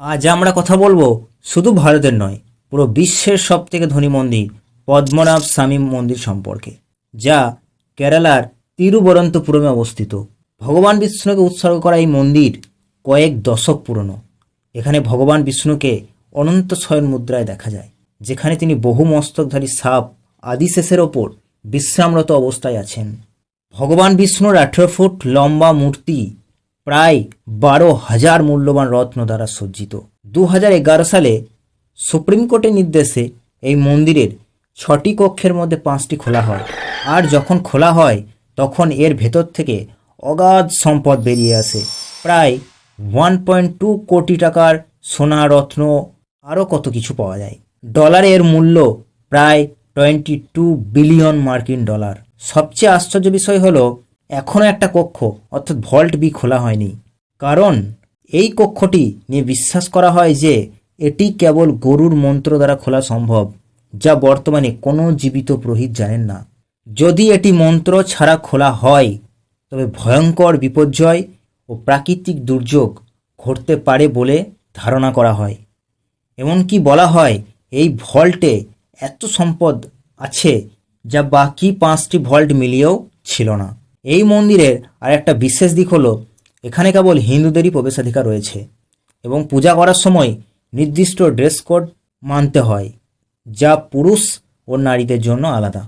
আজ আমরা কথা বলব শুধু ভারতের নয়, পুরো বিশ্বের সব থেকে ধনী মন্দির পদ্মনাভ স্বামী মন্দির সম্পর্কে, যা কেরালার তিরুবরন্তপুরমে অবস্থিত। ভগবান বিষ্ণুকে উৎসর্গ করা এই মন্দির কয়েক দশক পুরনো। এখানে ভগবান বিষ্ণুকে অনন্ত শয়ন মুদ্রায় দেখা যায়, যেখানে তিনি বহু মস্তকধারী সাপ আদিশেষের ওপর বিশ্রামরত অবস্থায় আছেন। ভগবান বিষ্ণুর আঠেরো ফুট লম্বা মূর্তি প্রায় বারো হাজার মূল্যবান রত্ন দ্বারা সজ্জিত। দু হাজার এগারো সালে সুপ্রিম কোর্টের নির্দেশে এই মন্দিরের ছটি কক্ষের মধ্যে পাঁচটি খোলা হয়। আর যখন খোলা হয়, তখন এর ভেতর থেকে অগাধ সম্পদ বেরিয়ে আসে। প্রায় ওয়ান পয়েন্ট টু কোটি টাকার সোনা, রত্ন, আরও কত কিছু পাওয়া যায়। ডলারের মূল্য প্রায় টোয়েন্টি টু বিলিয়ন মার্কিন ডলার। সবচেয়ে আশ্চর্য বিষয় হলো এখনও একটা কক্ষ, অর্থাৎ ভল্ট বি খোলা হয়নি। কারণ এই কক্ষটি নিয়ে বিশ্বাস করা হয় যে এটি কেবল গরুর মন্ত্র দ্বারা খোলা সম্ভব, যা বর্তমানে কোনো জীবিত পুরোহিত জানেন না। যদি এটি মন্ত্র ছাড়া খোলা হয়, তবে ভয়ঙ্কর বিপর্যয় ও প্রাকৃতিক দুর্যোগ ঘটতে পারে বলে ধারণা করা হয়। এমনকি বলা হয়, এই ভল্টে এত সম্পদ আছে, যা বাকি পাঁচটি ভল্ট মিলিয়েও ছিল না। এই মন্দিরের আর একটা বিশেষ দিক হলো, এখানে কেবল হিন্দুদেরই প্রবেশাধিকার রয়েছে এবং পূজা করার সময় নির্দিষ্ট ড্রেস কোড মানতে হয়, যা পুরুষ ও নারীদের জন্য আলাদা।